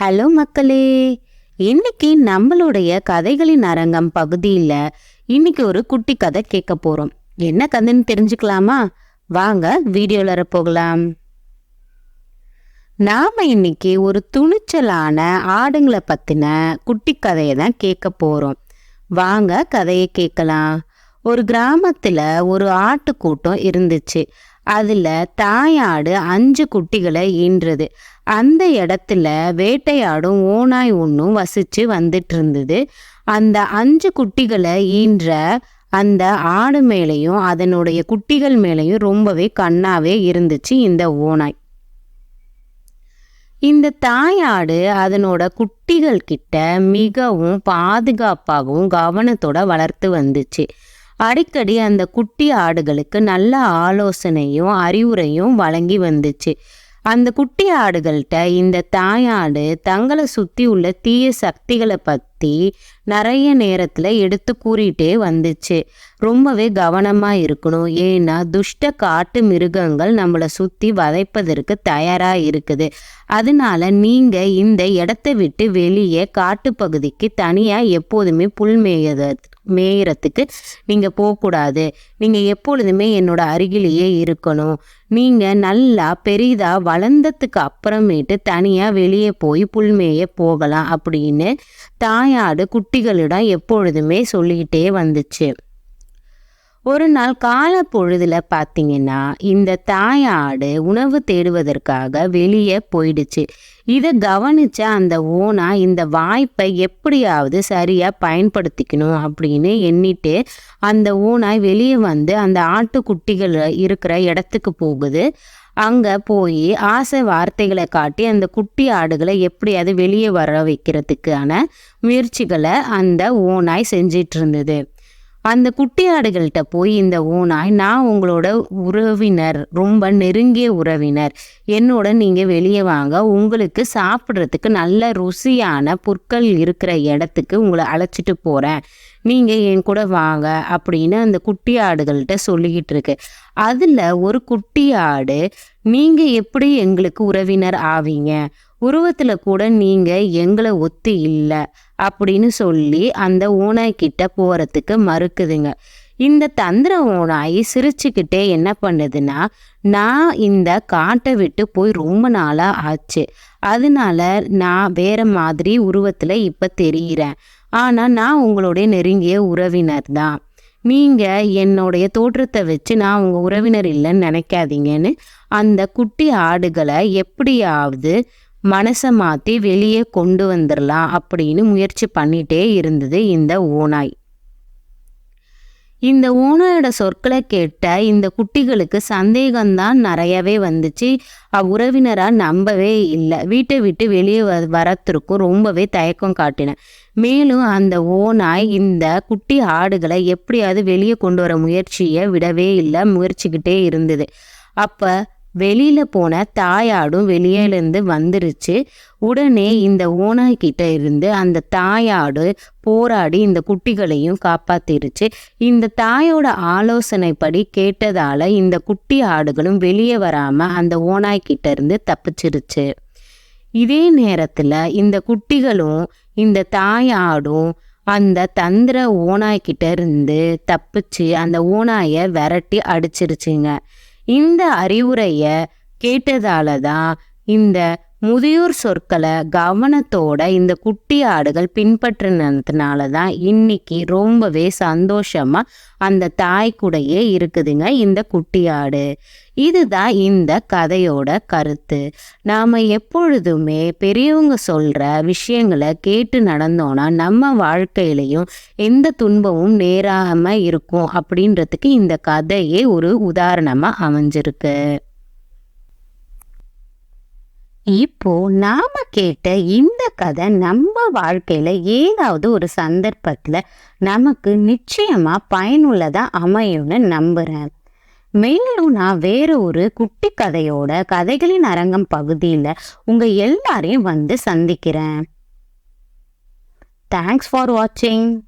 Hello மக்களே இன்னைக்கு நம்மளுடைய கதைகளின் அரங்கம் பகுதியில் இன்னைக்கு ஒரு குட்டி கதை கேட்க போகிறோம் என்ன கதைன்னு தெரிஞ்சுக்கலாமா? வாங்க வீடியோவில் போகலாம். நாம் இன்னைக்கு ஒரு துணிச்சலான ஆடுங்களை பற்றின குட்டி கதையை தான் கேட்க போகிறோம் வாங்க கதையை கேட்கலாம். ஒரு கிராமத்தில் ஒரு ஆட்டுக்கூட்டம் இருந்துச்சு. அதில் தாயாடு அஞ்சு குட்டிகளை ஈன்றது. அந்த இடத்துல வேட்டையாடும் ஓனாய் ஒன்றும் வசித்து வந்துட்டு இருந்தது அந்த அஞ்சு குட்டிகளை ஈன்ற அந்த ஆடு மேலேயும் அதனுடைய குட்டிகள் மேலேயும் ரொம்பவே கண்ணாவே இருந்துச்சு இந்த ஓனாய் இந்த தாயாடு அதனோட குட்டிகள் கிட்ட மிகவும் பாதுகாப்பாகவும் கவனத்தோட வளர்த்து வந்துச்சு. அடிக்கடி அந்த குட்டி ஆடுகளுக்கு நல்ல ஆலோசனையும் அறிவுரையும் வழங்கி வந்துச்சு. அந்த குட்டி ஆடுகள்கிட்ட இந்த தாயாடு தங்களை சுற்றி உள்ள தீய சக்திகளை பற்றி நிறைய நேரத்தில் எடுத்து கூறிட்டே வந்துச்சு. ரொம்பவே கவனமாக இருக்கணும். ஏன்னா துஷ்ட காட்டு மிருகங்கள் நம்மளை சுற்றி வதைப்பதற்கு தயாராக இருக்குது. அதனால நீங்கள் இந்த இடத்த விட்டு வெளியே காட்டுப்பகுதிக்கு தனியாக எப்போதுமே புல் மேயத மேயறதுக்கு நீங்கள் போகக்கூடாது. நீங்கள் எப்பொழுதுமே என்னோட அருகிலேயே இருக்கணும். நீங்கள் நல்லா பெரிதாக வளர்ந்ததுக்கு அப்புறமேட்டு தனியாக வெளியே போய் புல்மேய போகலாம் அப்படின்னு தாயாடு குட்டி குட்டிகளிடம் எப்பொழுதுமே சொல்லிக்கிட்டே வந்துச்சு. ஒரு நாள் கால பொழுதில் பார்த்தீங்கன்னா இந்த தாயாடு உணவு தேடுவதற்காக வெளியே போயிடுச்சு. இதை கவனித்த அந்த ஓனா இந்த வாய்ப்பை எப்படியாவது சரியாக பயன்படுத்திக்கணும் அப்படின்னு எண்ணிட்டு அந்த ஓனாய் வெளியே வந்து அந்த ஆட்டுக்குட்டிகள் இருக்கிற இடத்துக்கு போகுது. அங்கே போய் ஆசை வார்த்தைகளை காட்டி அந்த குட்டி ஆடுகளை எப்படியாவது வெளியே வர வைக்கிறதுக்கான முயற்சிகளை அந்த ஓனாய் செஞ்சிட்டு இருந்தது. அந்த குட்டி ஆடுகள்கிட்ட போய் இந்த ஓனாய் நான் உங்களோட உறவினர் ரொம்ப நெருங்கிய உறவினர். என்னோட நீங்கள் வெளியே வாங்க. உங்களுக்கு சாப்பிட்றதுக்கு நல்ல ருசியான புற்கள் இருக்கிற இடத்துக்கு உங்களை அழைச்சிட்டு போகிறேன் நீங்கள் என் கூட வாங்க அப்படின்னு அந்த குட்டி ஆடுகள்கிட்ட சொல்லிக்கிட்டு இருக்கு. அதில் ஒரு குட்டி ஆடு நீங்கள் எப்படி எங்களுக்கு உறவினர் ஆவீங்க? உருவத்தில் கூட நீங்கள் எங்களை ஒத்து இல்லை. அப்படின்னு சொல்லி அந்த ஓனாய் கிட்ட போகிறதுக்கு மறுக்குதுங்க. இந்த தந்திர ஓனாய் சிரிச்சுக்கிட்டே என்ன பண்ணுதுன்னா நான் இந்த காட்டை விட்டு போய் ரொம்ப நாளாக ஆச்சு. அதனால நான் வேற மாதிரி உருவத்தில் இப்போ தெரிகிறேன் ஆனால் நான் உங்களுடைய நெருங்கிய உறவினர் தான். நீங்கள் என்னுடைய தோற்றத்தை வச்சு நான் உங்கள் உறவினர் இல்லைன்னு நினைக்காதீங்கன்னு அந்த குட்டி ஆடுகளை எப்படியாவது மனசை மாற்றி வெளியே கொண்டு வந்துடலாம் அப்படின்னு முயற்சி பண்ணிட்டே இருந்தது இந்த ஓனாய் இந்த ஓனாயோட சொற்களை கேட்ட இந்த குட்டிகளுக்கு சந்தேகம்தான் நிறையவே வந்துச்சு. உறவினராக நம்பவே இல்லை. வீட்டை விட்டு வெளியே வ வரத்திற்கும் ரொம்பவே தயக்கம் காட்டின. மேலும் அந்த ஓனாய் இந்த குட்டி ஆடுகளை எப்படியாவது வெளியே கொண்டு வர முயற்சியை விடவே இல்லை முயற்சிக்கிட்டே இருந்தது. அப்போ வெளியில போன தாயாடும் வெளியிலேருந்து வந்துருச்சு. உடனே இந்த ஓனாய் கிட்ட இருந்து அந்த தாயாடு போராடி இந்த குட்டிகளையும் காப்பாத்திருச்சு. இந்த தாயோட ஆலோசனைப்படி கேட்டதால இந்த குட்டி ஆடுகளும் வெளியே வராம அந்த ஓனாய் கிட்ட இருந்து தப்பிச்சிருச்சு. இதே நேரத்துல இந்த குட்டிகளும் இந்த தாயாடும் அந்த தந்திர ஓனாய்கிட்ட இருந்து தப்பிச்சு அந்த ஓனாயை விரட்டி அடிச்சிருச்சுங்க. இந்த அறிவுரையை கேட்டதால தான் இந்த முதியோர் சொற்களை கவனத்தோட இந்த குட்டி ஆடுகள் பின்பற்றினதுனால தான் இன்னைக்கு ரொம்பவே சந்தோஷமா அந்த தாய் கூடையே இருக்குதுங்க இந்த குட்டி ஆடு. இதுதான் இந்த கதையோட கருத்து. நாம் எப்பொழுதுமே பெரியவங்க சொல்கிற விஷயங்களை கேட்டு நடந்தோன்னா நம்ம வாழ்க்கையிலையும் எந்த துன்பமும் நேராமல் இருக்கும் அப்படின்றதுக்கு இந்த கதையே ஒரு உதாரணமாக அமைஞ்சிருக்கு. இப்போ நாம கேட்ட இந்த கதை நம்ம வாழ்க்கையில ஏதாவது ஒரு சந்தர்ப்பத்துல நமக்கு நிச்சயமா பயனுள்ளதா அமையும்னு நம்புறேன். மேலும் நான் வேற ஒரு குட்டி கதையோட கதைகளின் அரங்கம் பகுதியில் உங்க எல்லாரையும் வந்து சந்திக்கிறேன். தேங்க்ஸ் ஃபார் வாட்சிங்